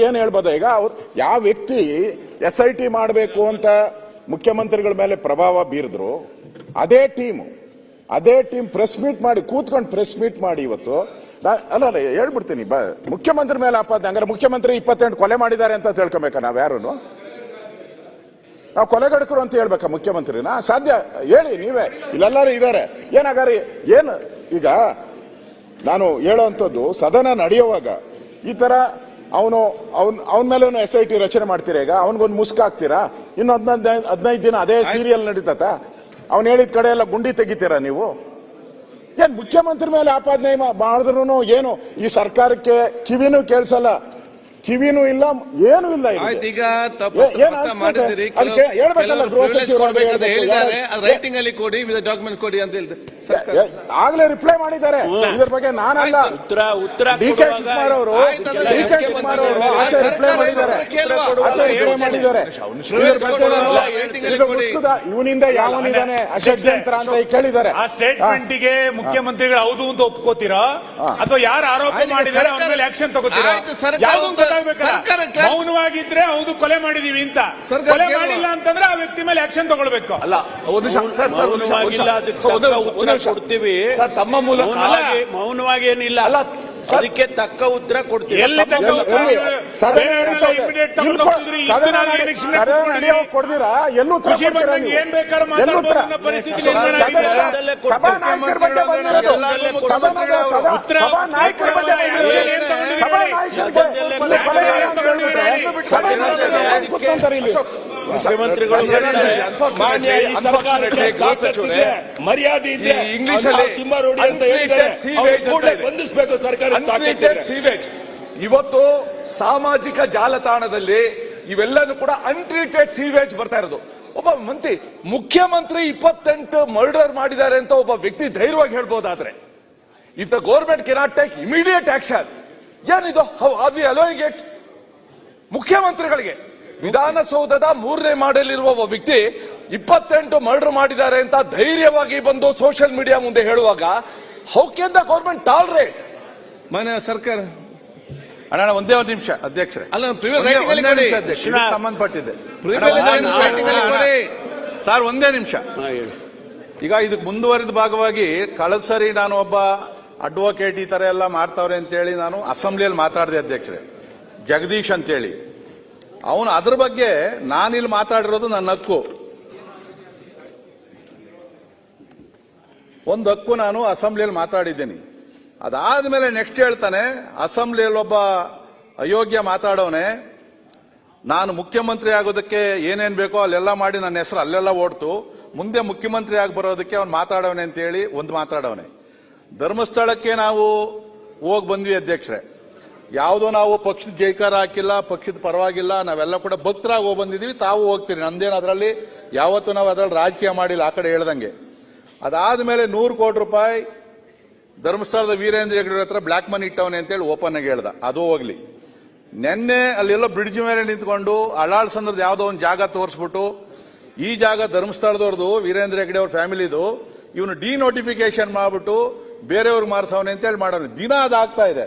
ಏನ್ ಹೇಳ್ಬೋದು ಈಗ ಅವ್ರು ಯಾವ ವ್ಯಕ್ತಿ ಎಸ್ ಐ ಟಿ ಮಾಡಬೇಕು ಅಂತ ಮುಖ್ಯಮಂತ್ರಿಗಳ ಮೇಲೆ ಪ್ರಭಾವ ಬೀರಿದ್ರು, ಅದೇ ಟೀಮ್ ಅದೇ ಟೀಮ್ ಪ್ರೆಸ್ ಮೀಟ್ ಮಾಡಿ, ಕೂತ್ಕೊಂಡು ಪ್ರೆಸ್ ಮೀಟ್ ಮಾಡಿ ಇವತ್ತು ಅಲ್ಲ ಅಲ್ಲ, ಹೇಳ್ಬಿಡ್ತೀನಿ, ಬ, ಮುಖ್ಯಮಂತ್ರಿ ಮೇಲೆ ಆಪಾದನೆ ಹಂಗಾರೆ ಮುಖ್ಯಮಂತ್ರಿ ಇಪ್ಪತ್ತೆಂಟು ಕೊಲೆ ಮಾಡಿದ್ದಾರೆ ಅಂತ ತಿಳ್ಕೊಬೇಕಾ ನಾವು ಯಾರು ನಾವು ಕೊಲೆಗಡಕರು ಅಂತ ಹೇಳ್ಬೇಕಾ ಮುಖ್ಯಮಂತ್ರಿನ? ಸಾಧ್ಯ, ಹೇಳಿ, ನೀವೇ, ಇಲ್ಲೆಲ್ಲರೂ ಇದ್ದಾರೆ ಏನಾಗಾರಿ, ಏನು, ಈಗ, ನಾನು ಹೇಳೋವಂಥದ್ದು ಸದನ ನಡೆಯುವಾಗ ಈ ತರ ಅವನು ಅವನ್ ಅವನ ಮೇಲೆ ಎಸ್ ಐ ಟಿ ರಚನೆ ಮಾಡ್ತೀರಾ ಈಗ? ಅವನಿಗೊಂದು ಮುಸ್ಕ್ ಹಾಕ್ತೀರಾ? ಇನ್ನು ಹದಿನೈದು ಹದಿನೈದು ದಿನ ಅದೇ ಸೀರಿಯಲ್ ನಡೀತತ ಅವ್ನು ಹೇಳಿದ ಕಡೆ ಎಲ್ಲ ಗುಂಡಿ ತೆಗಿತೀರಾ ನೀವು? ಏನ್ ಮುಖ್ಯಮಂತ್ರಿ ಮೇಲೆ ಆಪಾದನೆ ಮಾಡಿದ್ರು ಏನು ಈ ಸರ್ಕಾರಕ್ಕೆ ಕಿವಿನೂ ಕೇಳಿಸಲ್ಲ. ಕಿವಿನೂ ಇಲ್ಲ ಏನೂ ಇಲ್ಲ. ಆಯ್ತು ಈಗ ತಪ್ಪು ಏನ್? ಮಾಡಿದ್ದೀರಿ. ಅದಕ್ಕೆ ಹೇಳ್ಬೇಕಲ್ಲ, ಗೃಹ ಸಚಿವರು ಹೇಳಿದ್ದಾರೆ. ರೈಟಿಂಗ್ ಅಲ್ಲಿ ಕೊಡಿ ಡಾಕ್ಯುಮೆಂಟ್ ಕೊಡಿ ಅಂತ ಹೇಳಿದ್ರೆ ಆಗ್ಲೇ ರಿಪ್ಲೈ ಮಾಡಿದ್ದಾರೆ. ಇದ್ರ ಬಗ್ಗೆ ನಾನಲ್ಲ. ಉತ್ತರ ಉತ್ತರ ಡಿ ಕೆ ಶಿವಕುಮಾರ್ ಅವರು ಡಿ ಕೆ ಶಿವಕುಮಾರ್ ಅವರು ಆಚೆ ರಿಪ್ಲೈ ಮಾಡಿದ್ದಾರೆ. ಆಚೆ ರಿಪ್ಲೈ ಮಾಡಿದ್ದಾರೆ. ಇದ್ರ ಬಗ್ಗೆ ಇವನಿಂದ ಯಾವನಿದ್ದಾನೆ ಅಷಡ್ಯಂತ್ರ ಅಂತ ಕೇಳಿದ್ದಾರೆ. ಆ ಸ್ಟೇಟ್ಮೆಂಟ್ಗೆ ಮುಖ್ಯಮಂತ್ರಿಗಳು ಹೌದು ಅಂತ ಒಪ್ಕೋತೀರಾ? ಅಥವಾ ಯಾರು ಆರೋಪ ಮಾಡಿದ್ದಾರೆ ಅವ್ರ ಮೇಲೆ ಆಕ್ಷನ್ ತಗೋತೀರಾ? ಮೌನವಾಗಿದ್ರೆ ಹೌದು ಕೊಲೆ ಮಾಡಿದೀವಿ ಅಂತ. ಕೊಲೆ. ಮಾಡಿಲ್ಲ ಅಂತಂದ್ರೆ ಆ ವ್ಯಕ್ತಿ ಮೇಲೆ ಆಕ್ಷನ್ ತಗೊಳ್ಬೇಕು. ಅಲ್ಲ ಕೊಡ್ತೀವಿ. ಸರ್ ತಮ್ಮ ಮೂಲಕ ಮೌನವಾಗಿ ಏನಿಲ್ಲ. ಅಲ್ಲ, ಅದಕ್ಕೆ ತಕ್ಕ ಉತ್ತರ ಕೊಡ್ತೀರಿ? ಎಲ್ಲಿ. ಏನ್ ಮರ್ಯಾದೆ ಇದೆ. ಇಂಗ್ಲಿಷ್ ಅಲ್ಲಿ ತಿಮ್ಮಾರೋಡಿ ಅಂತ ಹೇಳಿದ್ದಾರೆ. ಬಂಧಿಸಬೇಕು ಸರ್ಕಾರ ಸೀವೇಜ್ ಇವತ್ತು ಸಾಮಾಜಿಕ ಜಾಲತಾಣದಲ್ಲಿ ಇವೆಲ್ಲನೂ ಕೂಡ ಅನ್ಟ್ರೀಟೆಡ್ ಸೀವೇಜ್ ಬರ್ತಾ ಇರೋದು. ಒಬ್ಬ ಮಂತ್ರಿ ಮುಖ್ಯಮಂತ್ರಿ ಇಪ್ಪತ್ತೆಂಟು ಮರ್ಡರ್ ಮಾಡಿದ್ದಾರೆ ಅಂತ ಒಬ್ಬ ವ್ಯಕ್ತಿ ಧೈರ್ಯವಾಗಿ ಹೇಳ್ಬೋದಾದ್ರೆ. If the government cannot take immediate action ಏನಿದು? How are we allowing it ಮುಖ್ಯಮಂತ್ರಿಗಳಿಗೆ. ವಿಧಾನಸೌಧದ ಮೂರನೇ ಮಾಡಲಿರುವ ಒಬ್ಬ ವ್ಯಕ್ತಿ ಇಪ್ಪತ್ತೆಂಟು ಮರ್ಡರ್ ಮಾಡಿದ್ದಾರೆ ಅಂತ ಧೈರ್ಯವಾಗಿ ಬಂದು ಸೋಷಿಯಲ್ ಮೀಡಿಯಾ ಮುಂದೆ ಹೇಳುವಾಗ how can the government tolerate ಮನೆ ಸರ್ಕಾರ. ಅಣ್ಣ ಒಂದೇ ಒಂದು ನಿಮಿಷ ಅಧ್ಯಕ್ಷರೇ. ಅಲ್ಲ ಸಂಬಂಧಪಟ್ಟಿದೆ. ಸರ್ ಒಂದೇ ನಿಮಿಷ. ಹೇಳಿ. ಈಗ ಇದಕ್ಕೆ ಮುಂದುವರಿದ ಭಾಗವಾಗಿ ಕಳೆದ ಸರಿ ನಾನು ಒಬ್ಬ ಅಡ್ವೊಕೇಟ್ ಈ ತರ ಎಲ್ಲ ಮಾಡ್ತಾವ್ರೆ ಅಂತೇಳಿ ನಾನು ಅಸೆಂಬ್ಲಿಯಲ್ಲಿ ಮಾತಾಡಿದೆ ಅಧ್ಯಕ್ಷರೇ. ಜಗದೀಶ್ ಅಂತೇಳಿ. ಅವನು ಅದ್ರ ಬಗ್ಗೆ ನಾನಿಲ್ಲಿ ಮಾತಾಡಿರೋದು ನನ್ನ ಹಕ್ಕು. ಒಂದು ಹಕ್ಕು ನಾನು ಅಸೆಂಬ್ಲಿಯಲ್ಲಿ ಮಾತಾಡಿದ್ದೀನಿ. ಅದಾದ್ಮೇಲೆ ನೆಕ್ಸ್ಟ್ ಹೇಳ್ತಾನೆ ಅಸೆಂಬ್ಲಿಯಲ್ಲಿ ಒಬ್ಬ ಅಯೋಗ್ಯ ಮಾತಾಡೋನೆ, ನಾನು ಮುಖ್ಯಮಂತ್ರಿ ಆಗೋದಕ್ಕೆ ಏನೇನ್ ಬೇಕೋ ಅಲ್ಲೆಲ್ಲ ಮಾಡಿ ನನ್ನ ಹೆಸರು ಅಲ್ಲೆಲ್ಲ ಓಡ್ತು, ಮುಂದೆ ಮುಖ್ಯಮಂತ್ರಿ ಆಗಿ ಬರೋದಕ್ಕೆ ಅವ್ನು ಅಂತ ಹೇಳಿ ಒಂದು ಮಾತಾಡವನೆ ಧರ್ಮಸ್ಥಳಕ್ಕೆ ನಾವು ಹೋಗಿ ಬಂದ್ವಿ ಅಧ್ಯಕ್ಷರೇ. ಯಾವುದೋ ನಾವು ಪಕ್ಷದ ಜೈಕಾರ ಹಾಕಿಲ್ಲ, ಪಕ್ಷದ ಪರವಾಗಿಲ್ಲ, ನಾವೆಲ್ಲ ಕೂಡ ಭಕ್ತರಾಗಿ ಹೋಗಿ ಬಂದಿದ್ದೀವಿ ತಾವು ಹೋಗ್ತೀರಿ. ನಂದೇನು ಅದರಲ್ಲಿ, ಯಾವತ್ತೂ ನಾವು ಅದರಲ್ಲಿ ರಾಜಕೀಯ ಮಾಡಿಲ್ಲ, ಆ ಕಡೆ ಹೇಳ್ದಂಗೆ. ಅದಾದ ಮೇಲೆ ನೂರು ಕೋಟಿ ರೂಪಾಯಿ ಧರ್ಮಸ್ಥಳದ ವೀರೇಂದ್ರ ಹೆಗ್ಗಡೆ ಹತ್ರ ಬ್ಲಾಕ್ ಮನಿ ಇಟ್ಟವನೆ ಅಂತೇಳಿ ಓಪನ್ ಆಗಿ ಹೇಳ್ದ. ಅದು ಹೋಗ್ಲಿ. ನೆನ್ನೆ ಅಲ್ಲೆಲ್ಲೋ ಬ್ರಿಡ್ಜ್ ಮೇಲೆ ನಿಂತ್ಕೊಂಡು ಅಳಾಳ್ಸಂದ್ರದ ಯಾವುದೋ ಒಂದು ಜಾಗ ತೋರಿಸ್ಬಿಟ್ಟು ಈ ಜಾಗ ಧರ್ಮಸ್ಥಳದವ್ರದ್ದು ವೀರೇಂದ್ರ ಹೆಗ್ಡೆ ಅವ್ರ ಫ್ಯಾಮಿಲಿದು, ಇವನು ಡಿ ನೋಟಿಫಿಕೇಶನ್ ಮಾಡ್ಬಿಟ್ಟು ಬೇರೆಯವ್ರಿಗೆ ಅಂತ ಅಂತೇಳಿ ಮಾಡೋನು ದಿನ ಅದಾಗ್ತಾ ಇದೆ.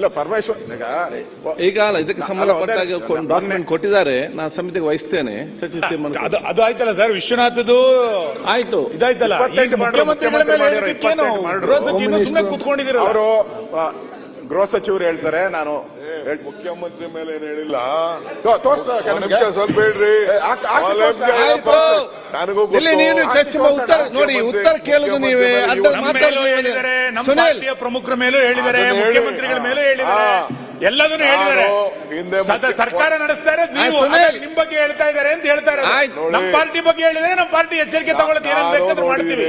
ಇಲ್ಲ ಪರಮೇಶ್ವರ್ ಈಗ ಈಗ ಅಲ್ಲ ಇದಕ್ಕೆ ಸಂಬಂಧಪಟ್ಟ ಡಾಕ್ಯುಮೆಂಟ್ ಕೊಟ್ಟಿದ್ದಾರೆ. ನಾನು ಸಮಿತಿಗೆ ವಹಿಸ್ತೇನೆ. ಚರ್ಚಿಸ್ತೀನಿ ಅದು ಅದು ಆಯ್ತಲ್ಲ ಸರ್ ವಿಶ್ವನಾಥದ್ದು ಆಯ್ತು. ಇದಾಯ್ತಲ್ಲ ಮುಖ್ಯಮಂತ್ರಿಗಳ ಮೇಲೆ ಗೃಹ ಸಚಿವರು ಸುಮ್ಮನೆ ಕೂತ್ಕೊಂಡಿದ್ದೀರಲ್ಲ ಅವರು ಗೃಹ ಸಚಿವರು ಹೇಳ್ತಾರೆ ನಾನು ಮುಖ್ಯಮಂತ್ರಿ ಮೇಲೆ ಏನ್ ಹೇಳಿಲ್ಲ ಸ್ವಲ್ಪ ಆಯ್ತು. ನನಗೂ ನೋಡಿ ಉತ್ತರ ಕೇಳುದು ನೀವೇ ಹೇಳಿದರೆ ನಮ್ಮ ಪಾರ್ಟಿಯ ಪ್ರಮುಖರ ಮೇಲೂ ಹೇಳಿದರೆ ಮುಖ್ಯಮಂತ್ರಿಗಳ ಮೇಲೂ ಹೇಳಿದ್ದಾರೆ. ಎಲ್ಲದನ್ನು ಹೇಳಿದ್ದಾರೆ ಸರ್ಕಾರ ನಡೆಸ್ತಾರೆ ನೀವು ನಿಮ್ ಬಗ್ಗೆ ಹೇಳ್ತಾ ಇದ್ದಾರೆ ಅಂತ ಹೇಳ್ತಾರೆ. ನಮ್ಮ ಪಾರ್ಟಿ ಬಗ್ಗೆ ಹೇಳಿದ್ರೆ ನಮ್ಮ ಪಾರ್ಟಿ ಎಚ್ಚರಿಕೆ ತಗೊಳ್ಳೋದು ಏನಂತ ಮಾಡ್ತೀವಿ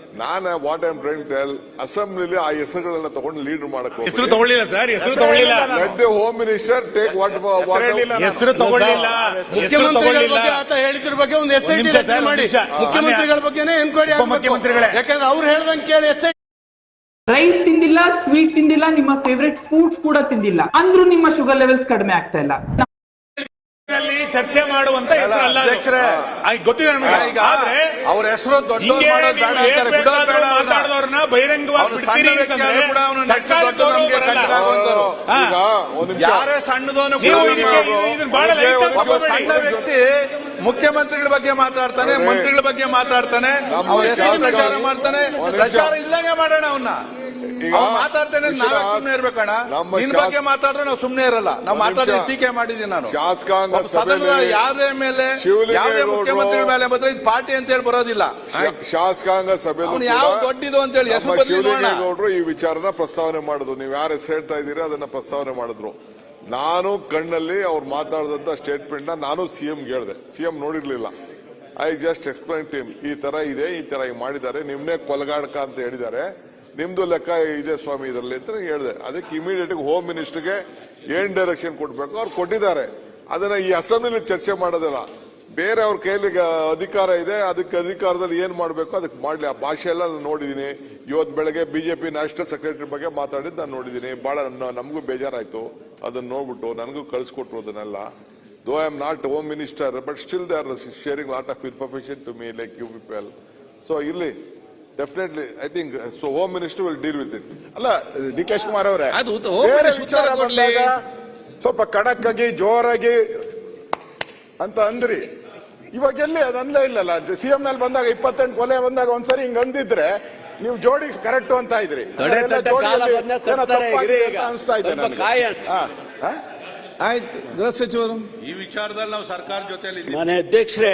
ನಾನು ವಾಟ್ ಐಮ್ ಟ್ರೈನ್ ಟೆಲ್ ಅಸೆಂಬ್ಲಿಲಿ ಆ ಹೆಸರುಗಳನ್ನ ತಗೊಂಡು ಲೀಡ್ ಮಾಡಕ್ ಹೆಸರು. ತಗೊಳ್ಳಿಲ್ಲ ಸರ್ ಹೆಸರು ತಗೊಳ್ಳಿಲ್ಲ. Let the home minister take what ಹೆಸರು ತಗೊಳ್ಳಿಲ್ಲ. ಹೆಸರು ತಗೊಳ್ಳಿಲ್ಲ. ಆತ ಹೇಳಿದ್ರ ಬಗ್ಗೆ ಒಂದು ಎಸ್ ಐ ಟಿ ರಚನೆ ಮಾಡಿ. ಮುಖ್ಯಮಂತ್ರಿಗಳ ಬಗ್ಗೆನೇ ಎನ್ಕ್ವೈರಿ ಮುಖ್ಯಮಂತ್ರಿಗಳೇ ಯಾಕಂದ್ರೆ ಅವ್ರು ಹೇಳ್ದಂಗೆ ಕೇಳಿ ಎಸ್ ಐ ರೈಸ್ ತಿಂದಿಲ್ಲ ಸ್ವೀಟ್ ತಿಂದಿಲ್ಲ ನಿಮ್ಮ ಫೇವ್ರೆಟ್ ಫುಡ್ಸ್ ಕೂಡ ತಿಂದಿಲ್ಲ. ಅಂದ್ರೂ ನಿಮ್ಮ ಶುಗರ್ ಲೆವೆಲ್ಸ್ ಕಡಿಮೆ ಆಗ್ತಾ ಇಲ್ಲ. ಚರ್ಚೆ ಮಾಡುವಂತ ಹೆಸರು ಅಲ್ಲ ಗೊತ್ತಿದೆ ನಮಗೆ. ಈಗ ಆದ್ರೆ ಅವ್ರ ಹೆಸರು. ಮಾತಾಡಿದವ್ರನ್ನ ಬಹಿರಂಗವಾಗಿ ಯಾರೇ ಸಣ್ಣದೋನು ಸಣ್ಣ ವ್ಯಕ್ತಿ ಮುಖ್ಯಮಂತ್ರಿಗಳ ಬಗ್ಗೆ ಮಾತಾಡ್ತಾನೆ. ಮಂತ್ರಿಗಳ ಬಗ್ಗೆ ಮಾತಾಡ್ತಾನೆ ಅವ್ರ ಹೆಸರು ಪ್ರಚಾರ ಮಾಡ್ತಾನೆ. ಪ್ರಚಾರ ಇಲ್ಲಂಗೆ ಮಾಡೋಣ ಅವನ್ನ ಮಾತಾಡ್ತಾನೆ ನಾವೇ ಸುಮ್ನೆ ಇರ್ಬೇಕಣ್ಣ. ನಿನ್ ಬಗ್ಗೆ ಮಾತಾಡಿದ್ರೆ ನಾವು ಸುಮ್ನೆ ಇರಲ್ಲ. ನಾವು ಮಾತಾಡಿ ಟೀಕೆ ಮಾಡಿದ್ದೀನಿ ನಾನು. ಶಾಸಕಾಂಗ ಸದನದ ಸಭೆಯಲ್ಲಿ ಮೇಲೆ ಯಾವುದೇ ಮುಖ್ಯಮಂತ್ರಿ ಮೇಲೆ ಬಂದ್ರೆ ಇದು ಪಾರ್ಟಿ ಅಂತ ಹೇಳಿ ಬರೋದಿಲ್ಲ. ಶಾಸಕಾಂಗ ಸಭೆ ಯಾವ ದೊಡ್ಡದು ಅಂತ ಹೇಳಿ ಶಿವಲಿಂಗೇಗೌಡರು ಈ ವಿಚಾರನ ಪ್ರಸ್ತಾವನೆ ಮಾಡಿದ್ರು. ನೀವು ಯಾರು ಹೆಸರು ಹೇಳ್ತಾ ಇದ್ದೀರಾ ಅದನ್ನ ಪ್ರಸ್ತಾವನೆ ಮಾಡಿದ್ರು. ನಾನು ಕಣ್ಣಲ್ಲಿ ಅವ್ರು ಮಾತಾಡಿದಂತ ಸ್ಟೇಟ್ಮೆಂಟ್ನ ನಾನು ಸಿಎಂ ಹೇಳಿದೆ. ಸಿಎಂ ನೋಡಿರ್ಲಿಲ್ಲ. ಐ ಜಸ್ಟ್ ಎಕ್ಸ್ಪ್ಲೈನ್ ಟೀಮ್ ಈ ತರ ಇದೆ ಈ ತರ ಮಾಡಿದ್ದಾರೆ ನಿಮ್ನೆ ಕೊಲಗಾಡಕ ಅಂತ ಹೇಳಿದ್ದಾರೆ. ನಿಮ್ದು ಲೆಕ್ಕ ಇದೆ ಸ್ವಾಮಿ ಇದರಲ್ಲಿ ಅಂತ ಹೇಳಿದೆ. ಅದಕ್ಕೆ ಇಮಿಡಿಯೇಟ್ ಹೋಮ್ ಮಿನಿಸ್ಟರ್ಗೆ ಏನ್ ಡೈರೆಕ್ಷನ್ ಕೊಡ್ಬೇಕು? ಅವ್ರು ಕೊಟ್ಟಿದ್ದಾರೆ. ಅದನ್ನ ಈ ಅಸೆಂಬ್ಲಿಲಿ ಚರ್ಚೆ ಮಾಡೋದಿಲ್ಲ. ಬೇರೆ ಅವ್ರ ಕೈಲಿ ಅಧಿಕಾರ ಇದೆ, ಅದಕ್ಕೆ ಅಧಿಕಾರದಲ್ಲಿ ಏನ್ ಮಾಡಬೇಕು? ಅದಕ್ಕೆ ಮಾಡ್ಲಿ. ಆ ಭಾಷೆ ಎಲ್ಲ ನಾನು ನೋಡಿದೀನಿ ಇವತ್ತು ಬೆಳಗ್ಗೆ ಬಿಜೆಪಿ ನ್ಯಾಷನಲ್ ಸೆಕ್ರೆಟರಿ ಬಗ್ಗೆ ಮಾತಾಡಿದ್ದು ನಾನು ನೋಡಿದೀನಿ ಬಹಳ ನಮಗೂ ಬೇಜಾರಾಯ್ತು. ಅದನ್ನ ನೋಡ್ಬಿಟ್ಟು ನನಗೂ ಕಳಿಸ್ಕೊಟ್ರು ಅದನ್ನೆಲ್ಲ. Though I am not home minister but still they are sharing lot of information to me like you people so ಇಲ್ಲಿ definitely I think so home minister will deal with it ಅಲ್ಲ ಡಿ ಕೆ ಶಿವಕುಮಾರ್ ಅವರೇ ಅದು ಬೇರೆ ವಿಚಾರ ಮಾಡಲಾಗ ಕೊಡ್ಲಿ. ಬಂದಾಗ ಸ್ವಲ್ಪ ಖಡಕ್ ಆಗಿ ಜೋರಾಗಿ ಅಂತ ಅಂದ್ರಿ ಇವಾಗ ಎಲ್ಲಿ ಅದು ಅನ್ಲೇ ಇಲ್ಲಲ್ಲ ಸಿಎಂ ನಲ್ಲಿ ಬಂದಾಗ ಇಪ್ಪತ್ತೆಂಟು ಕೊಲೆ ಬಂದಾಗ ಒಂದ್ಸರಿ ಹಿಂಗ್ ಅಂದಿದ್ರೆ ನೀವು ಜೋಡಿ ಕರೆಕ್ಟ್ ಅಂತ ಇದ್ರಿ ಅದೆಲ್ಲ ಜೋಡಿಯಲ್ಲಿ ಏನೋ ತಪ್ಪಾಗಿದೆ ಅಂತ ಅನ್ಸ್ತಾ ಇದೆ ನನಗೆ. ಹಾ, ಹಾ? ಆಯ್ತು ಗೃಹ ಸಚಿವರು ಈ ವಿಚಾರದಲ್ಲಿ ನಾವು ಸರ್ಕಾರ ಜೊತೆ ಮಾನ್ಯ ಅಧ್ಯಕ್ಷರೇ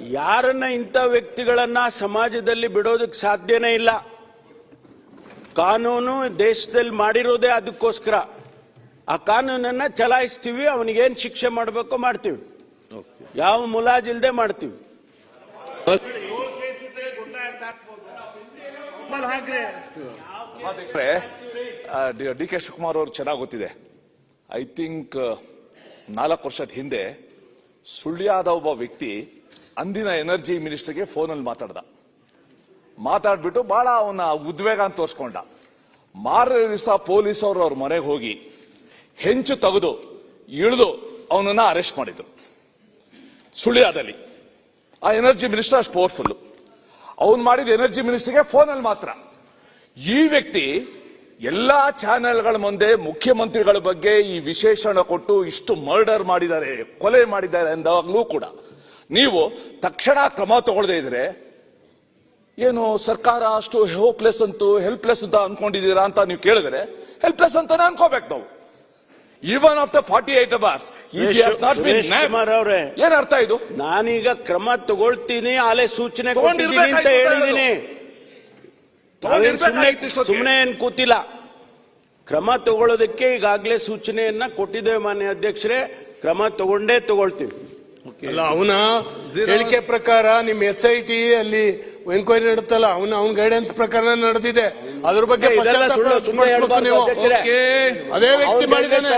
ಯಾರನ್ನ ಇಂಥ ವ್ಯಕ್ತಿಗಳನ್ನ ಸಮಾಜದಲ್ಲಿ ಬಿಡೋದಕ್ಕೆ ಸಾಧ್ಯನೇ ಇಲ್ಲ. ಕಾನೂನು ದೇಶದಲ್ಲಿ ಮಾಡಿರೋದೇ ಅದಕ್ಕೋಸ್ಕರ. ಆ ಕಾನೂನನ್ನ ಚಲಾಯಿಸ್ತೀವಿ ಅವನಿಗೇನು ಶಿಕ್ಷೆ ಮಾಡಬೇಕೋ ಮಾಡ್ತೀವಿ. ಯಾವ ಮುಲಾಜಿಲ್ದೆ ಮಾಡ್ತೀವಿ. ಡಿ ಕೆ ಶಿವಕುಮಾರ್ ಅವ್ರು ಚೆನ್ನಾಗಿ ಗೊತ್ತಿದೆ. ಐ ಥಿಂಕ್ ನಾಲ್ಕು ವರ್ಷದ ಹಿಂದೆ ಸುಳ್ಯಾದ ಒಬ್ಬ ವ್ಯಕ್ತಿ ಅಂದಿನ ಎನರ್ಜಿ ಮಿನಿಸ್ಟರ್ಗೆ ಫೋನಲ್ಲಿ ಮಾತಾಡ್ದ. ಮಾತಾಡ್ಬಿಟ್ಟು ಬಹಳ ಅವನ ಉದ್ವೇಗ ಅಂತ ತೋರಿಸ್ಕೊಂಡ. ಮಾರನೇ ದಿವಸ ಪೊಲೀಸ್ ಅವರು ಅವ್ರ ಮನೆಗೆ ಹೋಗಿ ಹೆಂಚು ತೆಗೆದು, ಇಳಿದು ಅವನನ್ನ ಅರೆಸ್ಟ್ ಮಾಡಿದ್ರು. ಸುಳ್ಯಾದಲ್ಲಿ. ಆ ಎನರ್ಜಿ ಮಿನಿಸ್ಟರ್ ಅಷ್ಟು ಪವರ್ಫುಲ್ ಅವನು ಮಾಡಿದ ಎನರ್ಜಿ ಮಿನಿಸ್ಟರ್ಗೆ ಫೋನಲ್ಲಿ ಮಾತ್ರ. ಈ ವ್ಯಕ್ತಿ ಎಲ್ಲಾ ಚಾನೆಲ್ಗಳ ಮುಂದೆ ಮುಖ್ಯಮಂತ್ರಿಗಳ ಬಗ್ಗೆ ಈ ವಿಶೇಷಣ ಕೊಟ್ಟು ಇಷ್ಟು ಮರ್ಡರ್ ಮಾಡಿದ್ದಾರೆ, ಕೊಲೆ ಮಾಡಿದ್ದಾರೆ ಎಂದಾಗಲೂ ಕೂಡ. ನೀವು ತಕ್ಷಣ ಕ್ರಮ ತಗೊಳ್ಳದೇ ಇದ್ರೆ ಏನು ಸರ್ಕಾರ ಅಷ್ಟು ಹೋಪ್ಲೆಸ್ ಅಂತೂ ಹೆಲ್ಪ್ಲೆಸ್ ಅಂತ ಅನ್ಕೊಂಡಿದ್ದೀರಾ ಅಂತ ನೀವು ಕೇಳಿದ್ರೆ ಹೆಲ್ಪ್ಲೆಸ್ ಅಂತಾನೆ ಅನ್ಕೋಬೇಕು ನಾವು. Even after forty eight hours ಏನ್ ಅರ್ಥ ಇದು? ನಾನೀಗ ಕ್ರಮ ತಗೊಳ್ತೀನಿ ಆಲೆ ಸೂಚನೆ ಅಂತ ಹೇಳಿದೀನಿ ಸುಮ್ಮನೆ ಏನ್ ಕೂತಿಲ್ಲ. ಕ್ರಮ ತಗೊಳ್ಳೋದಕ್ಕೆ ಈಗಾಗಲೇ ಸೂಚನೆಯನ್ನ ಕೊಟ್ಟಿದ್ದೇವೆ ಮಾನ್ಯ ಅಧ್ಯಕ್ಷರೇ. ಕ್ರಮ ತಗೊಂಡೇ ತಗೊಳ್ತೀವಿ. ಅಲ್ಲ ಅವನ ಹೇಳಿಕೆ ಪ್ರಕಾರ ನಿಮ್ ಎಸ್ ಐ ಟಿ ಅಲ್ಲಿ ಎನ್ಕ್ವೈರಿ ನಡೆಯುತ್ತಲ್ಲ ಅವನ ಅವನ ಗೈಡೆನ್ಸ್ ಪ್ರಕಾರ ನಡೆದಿದೆ. ಅದ್ರ ಬಗ್ಗೆ ನೀವು. ಅದೇ ವ್ಯಕ್ತಿ ಮಾಡಿದ್ದಾನೆ.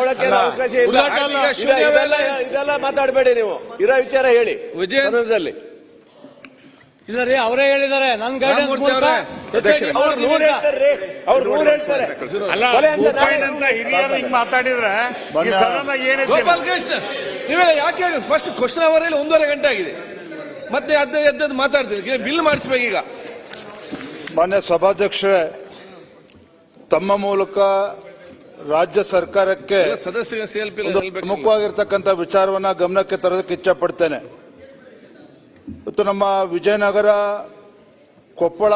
ಮಾತಾಡಬೇಡಿ ನೀವು. ಇರೋ ವಿಚಾರ ಹೇಳಿ. ಸದನದಲ್ಲಿ. ಇಲ್ಲ ರೀ ಅವರೇ ಹೇಳಿದ್ದಾರೆ. ನನ್ ಗೈಡೆನ್ಸ್ ಅವ್ರು ನೂರ್ ಹೇಳ್ತಾರೆ ಅವ್ರು ನೂರ್ ಹೇಳ್ತಾರೆ. ಅಲ್ಲ ಕೊಲೆ ಅಂತ ನಾನೇ- ಭೂಪಾಯ್ನಂತ ಹಿರಿಯರು ಹಿಂಗ್ ಮಾತಾಡಿದ್ರೆ ಈ ಸದನ ಏನಿದೆ ಗೋಪಾಲ್ ಕೃಷ್ಣ ನೀವೆಲ್ಲ ಯಾಕೆ ಫಸ್ಟ್ ಕ್ವಶನ್ ಅವರಲ್ಲಿ ಒಂದೂವರೆ ಗಂಟೆ ಆಗಿದೆ. ಮತ್ತೆ ಅದ್ದು ಎದ್ದದ್ದು ಮಾತಾಡ್ತೀವಿ ಬಿಲ್ ಮಾಡಿಸ್ಬೇಕು ಈಗ. ಮಾನ್ಯ ಸಭಾಧ್ಯಕ್ಷರೇ ತಮ್ಮ ಮೂಲಕ ರಾಜ್ಯ ಸರ್ಕಾರಕ್ಕೆ ಸದಸ್ಯರ ಸಿ ಎಲ್ ಪಿ ಪ್ರಮುಖವಾಗಿರ್ತಕ್ಕಂಥ ವಿಚಾರವನ್ನ ಗಮನಕ್ಕೆ ತರೋದಕ್ಕೆ ಇಚ್ಛೆ ಪಡ್ತೇನೆ. ಇವತ್ತು ನಮ್ಮ ವಿಜಯನಗರ ಕೊಪ್ಪಳ